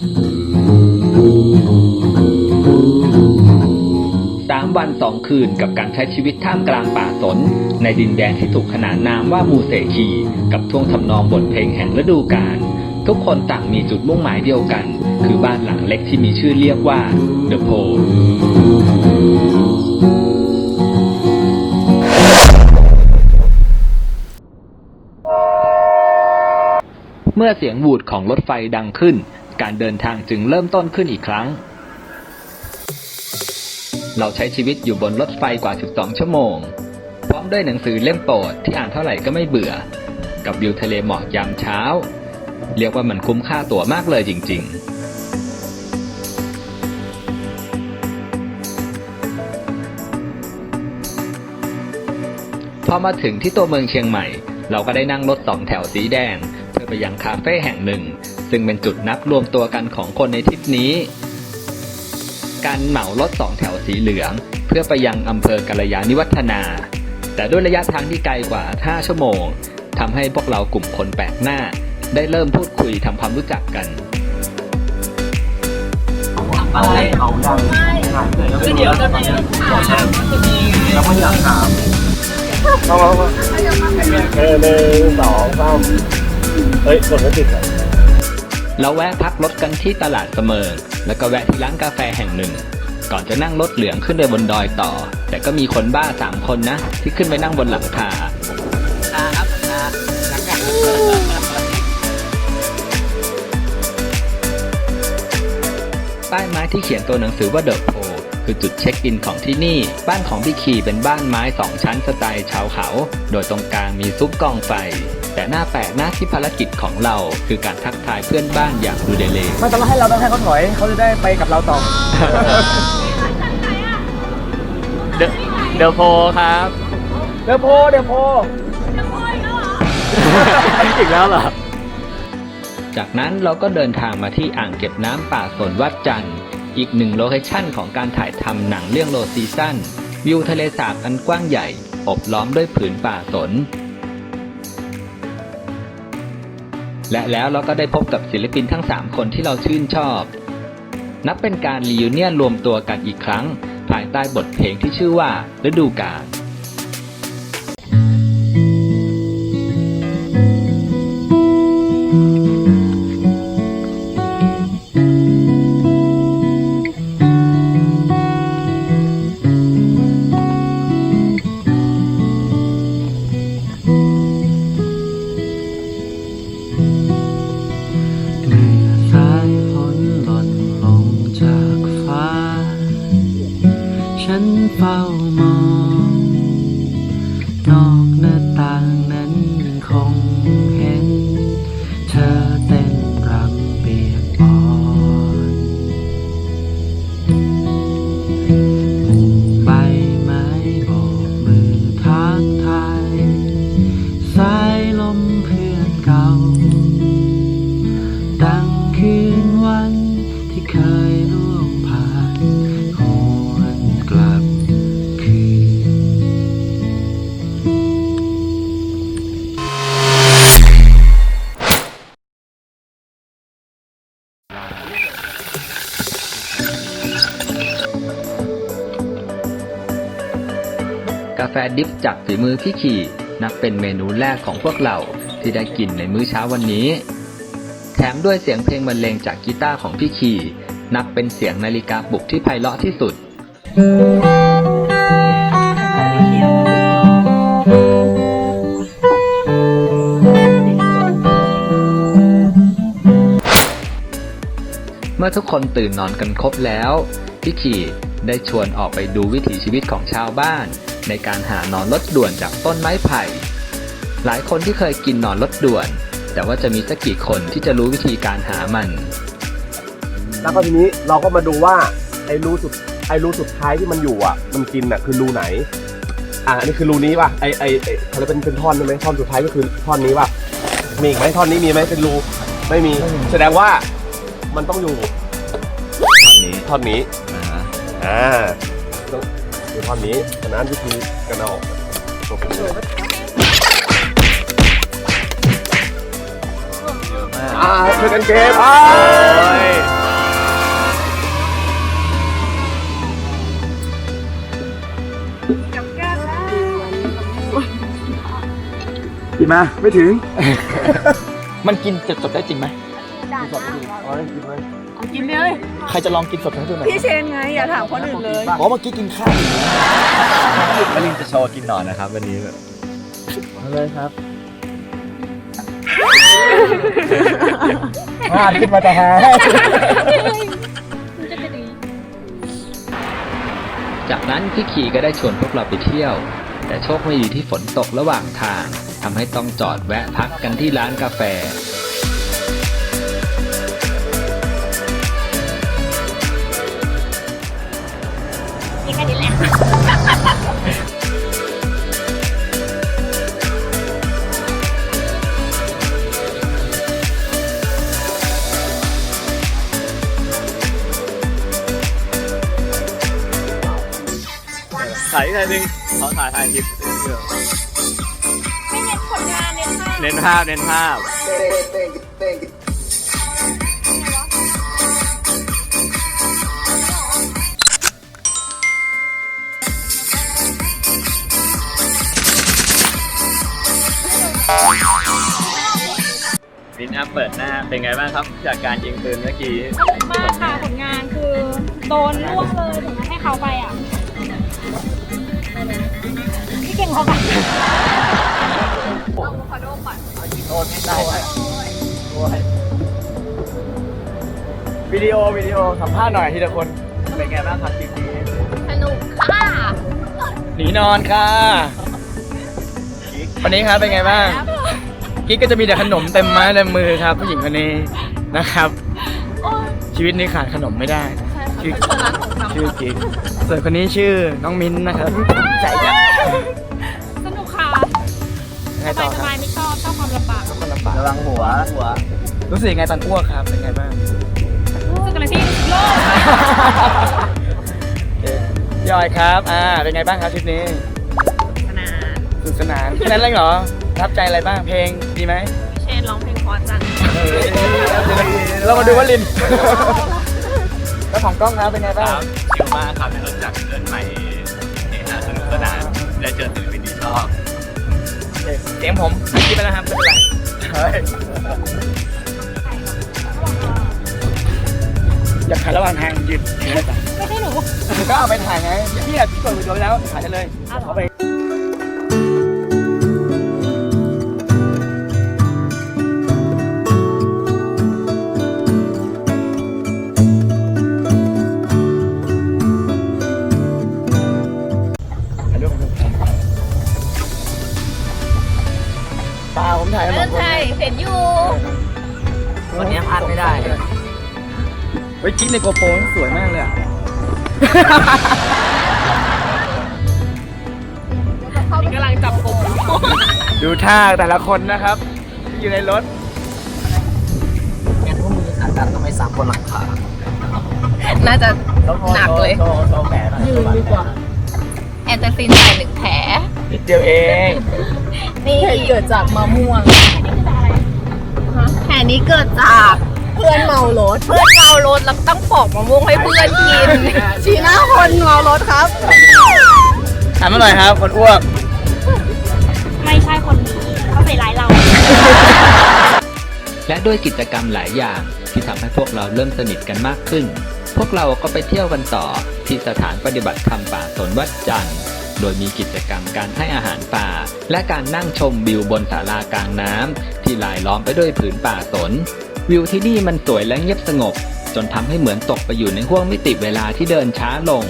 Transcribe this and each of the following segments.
สามวันสองคืนกับการใช้ชีวิตท่ามกลางป่าสน ในดินแดนที่ถูกขนานนามว่ามูเสคี กับท่วงทำนองบทเพลงแห่งฤดูกาลทุกคนต่างมีจุดมุ่งหมายเดียวกัน คือบ้านหลังเล็กที่มีชื่อเรียกว่า The Pole เมื่อเสียงหวูดของรถไฟดังขึ้น การเดินทางจึงเริ่มต้นขึ้นอีกครั้ง เราใช้ชีวิตอยู่บนรถไฟกว่า 12 ชั่วโมง พร้อมด้วยหนังสือเล่มโปรดที่อ่านเท่าไหร่ก็ไม่เบื่อ กับวิวทะเลหมอกยามเช้า เรียกว่ามันคุ้มค่าตั๋วมากเลยจริง ๆพอมาถึงที่ตัวเมืองเชียงใหม่ เราก็ได้นั่งรถสองแถวสีแดง เพื่อไปยังคาเฟ่แห่งหนึ่ง ซึ่งเป็นจุดนัดรวมตัวกันของคนในทริปนี้ การเหมารถสองแถวสีเหลือง เพื่อไปยังอำเภอกัลยาณิวัฒนา แต่ด้วยระยะทางที่ไกลกว่า 5 ชั่วโมงทำให้พวกเรากลุ่มคนแปลกหน้า ได้เริ่มพูดคุยทำความรู้จักกันอะไรเอายังก็เดี๋ยวจะไปบอกนแล้วก็อยากถามเข้ามาเข้ามาเออหนึ่งสองสามเฮ้ยกดไม่ติดอะ เราแวะพักรถกันที่ตลาดเสมิงแล้วก็แวะที่ร้านกาแฟแห่งหนึ่ง ก่อนจะนั่งรถเหลืองขึ้นไปบนดอยต่อ แต่ก็มีคนบ้าสามคนนะ ที่ขึ้นไปนั่งบนหลังคาป้ายไม้ที่เขียนตัวหนังสือว่าเดอะโพคือจุดเช็คอินของที่นี่ บ้านของพี่คีเป็นบ้านไม้สองชั้นสไตล์ชาวเขา โดยตรงกลางมีซุปกองไฟ แต่หน้าแปลกหน้าที่ภารกิจของเรา คือการทักทายเพื่อนบ้านอย่างดูเดเลไม่ต้องให้เราต้องให้เขาถอยเขาจะได้ไปกับเราต่อ เดอะเดอะโพครับ เดี๋ยวโพเดี๋ยวโพจริงแล้วเหรอ จากนั้นเราก็เดินทางมาที่อ่างเก็บน้ำป่าสนวัดจันทร์อีกหนึ่งโลเคชั่นของการถ่ายทำหนังเรื่องโลซีซั่นวิวทะเลสาบอันกว้างใหญ่ อบล้อมด้วยผืนป่าสน และแล้วเราก็ได้พบกับศิลปินทั้ง 3 คนที่เราชื่นชอบ นับเป็นการรีวิเนียนรวมตัวกันอีกครั้ง ภายใต้บทเพลงที่ชื่อว่าฤดูกาล ฉันเฝ้ามอง แฟดิฟจากฝีมือพี่ขี่นับเป็นเมนูแรกของพวกเราที่ได้กินในมื้อเช้าวันนี้ แถมด้วยเสียงเพลงบรรเลงจากกีตาร์ของพี่ขี่นับเป็นเสียงนาฬิกาปลุกที่ไพเราะที่สุดเมื่อทุกคนตื่นนอนกันครบแล้ว พี่ขี่ได้ชวนออกไปดูวิถีชีวิตของชาวบ้าน ในการหาหนอนรถด่วนจากต้นไม้ไผ่ หลายคนที่เคยกินหนอนรถด่วน แต่ว่าจะมีสักกี่คนที่จะรู้วิธีการหามัน แล้วก็ทีนี้เราก็มาดูว่าไอ้รูสุดไอ้รูสุดท้ายที่มันอยู่อะ มันกินอะคือรูไหน อะอันนี้คือรูนี้ป่ะไอ้ไอ้ไอ้เขาเรียกเป็นเป็นท่อนใช่ไหมท่อนสุดท้ายก็คือท่อนนี้ป่ะมีอีกไหมท่อนนี้มีไหมเป็นรูไม่มีแสดงว่ามันต้องอยู่ตอนนี้ท่อนนี้นะฮะอ่า ความนี้ฉะนั้นวิธีกันเอาออกตัวคุณเยอะอช่วยกันเก็บอ่ากินมาไม่ถึง มันกินจบได้จริงไหมจบได้จริงไหม เลยใครจะลองกินสดทั้งตัวหน่อยพี่เชนไงอย่าถามคนอื่นเลยอ๋อเมื่อกี้กินข้าวมลินจะโชว์กินหนอนนะครับ วันนี้เลยครับพลาดขึ้นมาแต่หาจากนั้นพี่ขี่ก็ได้ชวนพวกเราไปเที่ยว แต่โชคไม่ดีที่ฝนตกระหว่างทางทำให้ต้องจอดแวะพักกันที่ร้านกาแฟ แค่นี้แหละถ่ายอีกทีนึงขอถ่ายถ่ายคลิปไม่เน้นผลงานเน้นภาพเน้นภาพเน้นภาพ ลินอัพเปิดหน้าเป็นไงบ้างครับ จากการยิงปืนเมื่อกี้มากค่ะผลงานคือโดนล่วงเลยถึงให้เขาไปอะพี่เก่งเขาไปวิดีโอวิดีโอสัมภาษณ์หน่อยทีละคนเป็นไงบ้างครับคลิปนี้สนุกค่ะหนีนอนค่ะวันนี้ครับเป็นไงบ้าง กิ๊กก็จะมีแต่ขนมเต็มไม้เต็มมือครับ ผู้หญิงคนนี้นะครับชีวิตนี้ขาดขนมไม่ได้ชื่อชื่อกิ๊กส่วนคนนี้ชื่อน้องมิ้นท์นะครับใจจ้ะสนุกค่ะยังไงสต่บาอยสครับบายไม่ชอบชอบความลำบากคนลำบากระวังหัวหัว รู้สึกยังไงตอนอ้วกครับเป็นไงบ้างรู้สึกอะไรที่โลกพี่ออยครับ อ่า เป็นไงบ้างครับทริปนี้ ขนาด สนุกสนานแค่นั้นเลยเหรอ ประทับใจอะไรบ้างเพลงดีไหมพี่เชนร้องเพลงเพอจังเรามาดูว่าลิน แล้วของกล้องครับเป็นไงบ้างชิลมากครับได้รู้จักเพื่อนใหม่เฮฮาสนุกสนานได้เจอศิลปินที่ชอบเสียงผมไม่คิดไปนะครับไม่เป็นไรเฮ้ยอยากถ่ายระหว่างทางยืนไม่ใช่หนูก็เอาไปถ่ายไงพี่อะพี่กดวิดีโอไว้แล้วถ่ายได้เลยอ้าวเหรอ เอาไป ถ่ายกันสองคนเห็นอยู่ วันนี้พลาดไม่ได้เลยเฮ้ยกิ๊กในโกโปรสวยมากเลยอะกำลังจับกลุ่มดูท่าแต่ละคนนะครับที่อยู่ในรถน่าจะหนักเลยโชว์โชว์แผลหน่อยยืนดีกว่า แอนเตอร์ซินใส่หนึ่งแผล นิดเดียวเองนี่เกิดจากมะม่วง แผลนี้เกิดจากเพื่อนเมารถ เพื่อนเมารถแล้วก็ต้องปอกมะม่วงให้เพื่อนกิน ชี้หน้าคนเมารถครับ ถามมาหน่อยครับคนอ้วก ไม่ใช่คนนี้เขาใส่ร้ายเรา และด้วยกิจกรรมหลายอย่างที่ทำให้พวกเราเริ่มสนิทกันมากขึ้น พวกเราก็ไปเที่ยวกันต่อที่สถานปฏิบัติธรรมป่าสนวัดจันทร์ โดยมีกิจกรรมการให้อาหารป่า และการนั่งชมวิวบนศาลากลางน้ำที่ลายล้อมไปด้วยผืนป่าสน วิวที่นี่มันสวยและเงียบสงบ จนทำให้เหมือนตกไปอยู่ในห้วงมิติเวลาที่เดินช้าลง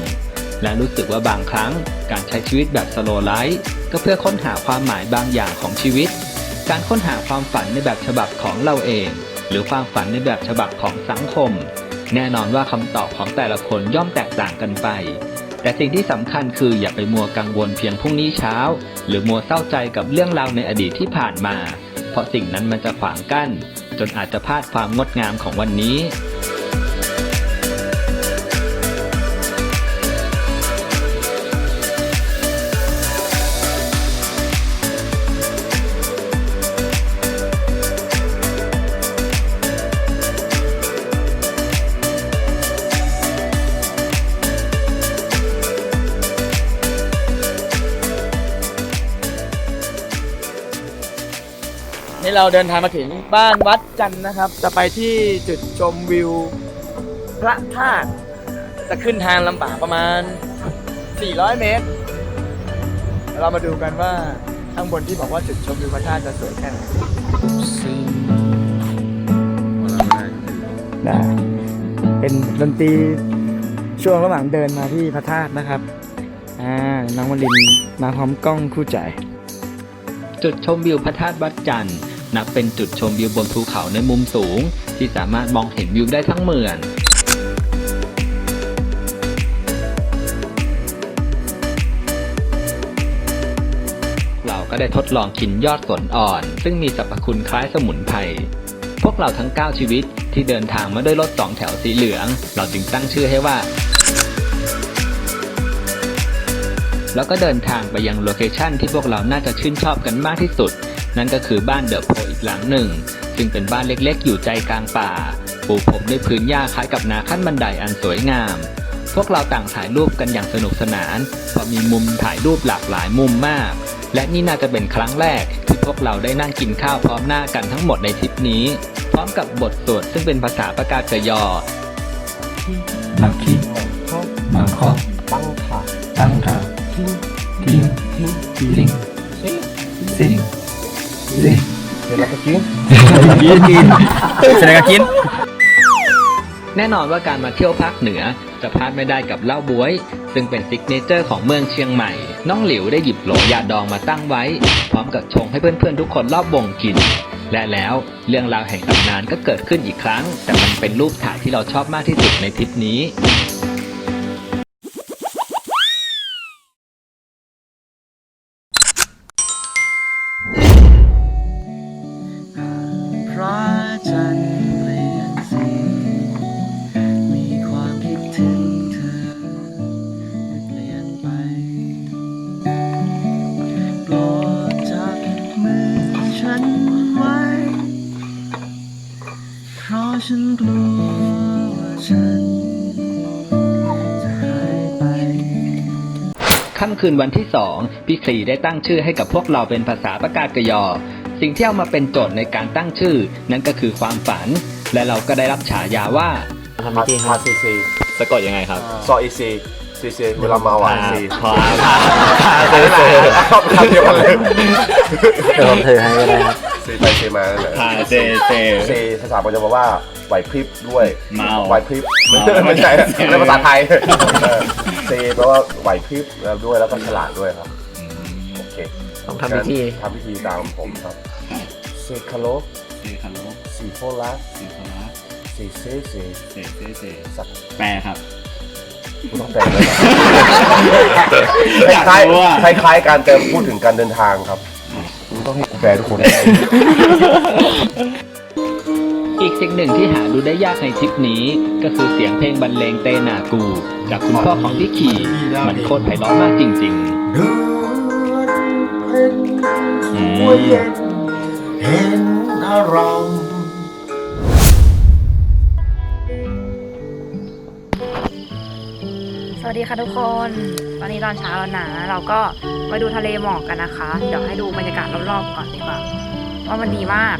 และรู้สึกว่าบางครั้งการใช้ชีวิตแบบสโลไลฟ์ก็เพื่อค้นหาความหมายบางอย่างของชีวิต การค้นหาความฝันในแบบฉบับของเราเอง หรือความฝันในแบบฉบับของสังคม แน่นอนว่าคำตอบของแต่ละคนย่อมแตกต่างกันไป แต่สิ่งที่สำคัญคืออย่าไปมัวกังวลเพียงพรุ่งนี้เช้า หรือมัวเศร้าใจกับเรื่องราวในอดีตที่ผ่านมา เพราะสิ่งนั้นมันจะขวางกั้น จนอาจจะพลาดความงดงามของวันนี้ นี้เราเดินทางมาถึงบ้านวัดจันนะครับ จะไปที่จุดชมวิวพระธาตุจะขึ้นทางลำบากประมาณ 400 เมตร เรามาดูกันว่าข้างบนที่บอกว่าจุดชมวิวพระธาตุจะสวยแค่ไหนได้เป็นดนตรีช่วงระหว่างเดินมาที่พระธาตุนะครับ อ่า น้องวลินมาพร้อมกล้องคู่ใจ จุดชมวิวพระธาตุวัดจันทร์นับเป็นจุดชมวิวบนภูเขาในมุมสูง ที่สามารถมองเห็นวิวได้ทั้งเมืองเราก็ได้ทดลองกินยอดสนอ่อน ซึ่งมีสรรพคุณคล้ายสมุนไพรพวกเราทั้ง 9 ชีวิตที่เดินทางมาด้วยรถสองแถวสีเหลือง เราจึงตั้งชื่อให้ว่า แล้วก็เดินทางไปยังโลเคชันที่พวกเราน่าจะชื่นชอบกันมากที่สุด นั่นก็คือบ้านเดอะโพอีกหลังหนึ่ง ซึ่งเป็นบ้านเล็กๆ อยู่ใจกลางป่า ปูพรมด้วยพื้นหญ้าคล้ายกับนาขั้นบันไดอันสวยงาม พวกเราต่างถ่ายรูปกันอย่างสนุกสนานเพราะมีมุมถ่ายรูปหลากหลายมุมมาก และนี่น่าจะเป็นครั้งแรกที่พวกเราได้นั่งกินข้าวพร้อมหน้ากันทั้งหมดในทริปนี้ พร้อมกับบทสวดซึ่งเป็นภาษาประกาศกยอนักคิดมังคอตั้งขาตั้งขา ทิ้งทิ้งสิงสิงสิงเห็นแล้วก็กินกินกินแสดงกับกินแน่นอนว่าการมาเที่ยวภาคเหนือจะพลาดไม่ได้กับเหล้าบวย ซึ่งเป็นซิกเนเจอร์ของเมืองเชียงใหม่ น้องหลิวได้หยิบโหลยาดองมาตั้งไว้ พร้อมกับชงให้เพื่อนๆทุกคนรอบวงกิน และแล้วเรื่องราวแห่งตำนานก็เกิดขึ้นอีกครั้ง แต่มันเป็นรูปถ่ายที่เราชอบมากที่สุดในทริปนี้ คืนวันที่สองพี่คลีได้ตั้งชื่อให้กับพวกเราเป็นภาษาปากากยอ สิ่งที่เอามาเป็นโจทย์ในการตั้งชื่อ นั่นก็คือความฝัน และเราก็ได้รับฉายาว่า ทำพิธีครับ ซีซีสะกดยังไงครับซออีซีซีซีเวลามาวานซีพาเซเซชอบคำเดียวกันเลย เดี๋ยวผมถือให้ก็ได้ครับ ซีไปซีมานั่นแหละพาเซเซ ซีภาษาปัจจุบันว่าไหวพริบด้วยเมาไหวพริบไม่ใช่ในภาษาไทยเออซีแปลว่าไหวพริบแล้วด้วยแล้วก็ฉลาดด้วยครับโอเคต้องทำพิธีทำพิธีตามผมครับเซคาโลซีคาโลสีโพลัสซีคาโลสีเซเซเซเซเซสักแปลครับ กูต้องแต่งเลยคอยากล้ายรู้อะ ๆคล้ายๆการแต่พูดถึงการเดินทางครับกู ต้องให้กูแปลทุกคน อีกสิ่งหนึ่งที่หาดูได้ยากในทริปนี้ ก็คือเสียงเพลงบรรเลงเตนากู จากคุณพ่อของพี่ขี่ มันโคตรไพเราะมากจริงๆอืมเห็นอารมณ์สวัสดีค่ะทุกคน ตอนนี้ตอนเช้าแล้วนะ เราก็ ไปดูทะเลหมอกกันนะคะ เดี๋ยวให้ดูบรรยากาศรอบๆก่อนดีกว่า ว่ามันดีมาก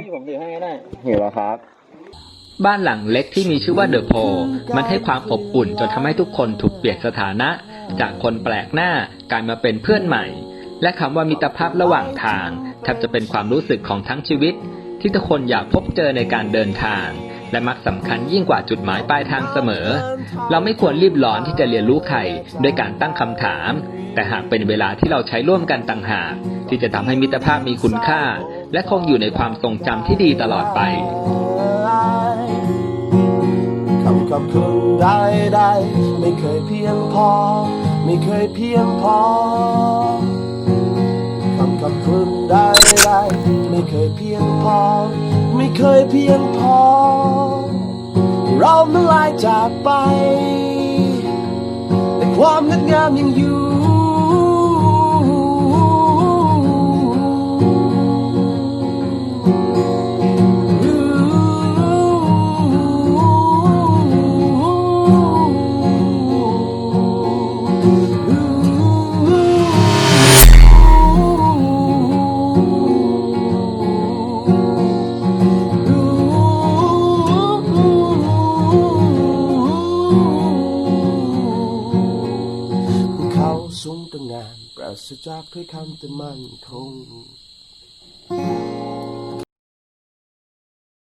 เหรอฮะผมถือให้ก็ได้หิวแล้วครับ บ้านหลังเล็กที่มีชื่อว่าเดอะโพมันให้ความอบอุ่นจนทำให้ทุกคนถูกเปลี่ยนสถานะ จากคนแปลกหน้ากลายมาเป็นเพื่อนใหม่ และคำว่ามิตรภาพระหว่างทางแทบจะเป็นความรู้สึกของทั้งชีวิต ที่ทุกคนอยากพบเจอในการเดินทาง และมักสำคัญยิ่งกว่าจุดหมายปลายทางเสมอ เราไม่ควรรีบร้อนที่จะเรียนรู้ใครด้วยการตั้งคำถาม แต่หากเป็นเวลาที่เราใช้ร่วมกันต่างหาก ที่จะทำให้มิตรภาพมีคุณค่า และคงอยู่ในความทรงจำที่ดีตลอดไปคำขอบคุณได้ได้ไม่เคยเพียงพอ ไม่เคยเพียงพอคำขอบคุณได้ได้ไม่เคยเพียงพอ ไม่เคยเพียงพอ เราเมื่อลายจากไป แต่ความงดงามยังอยู่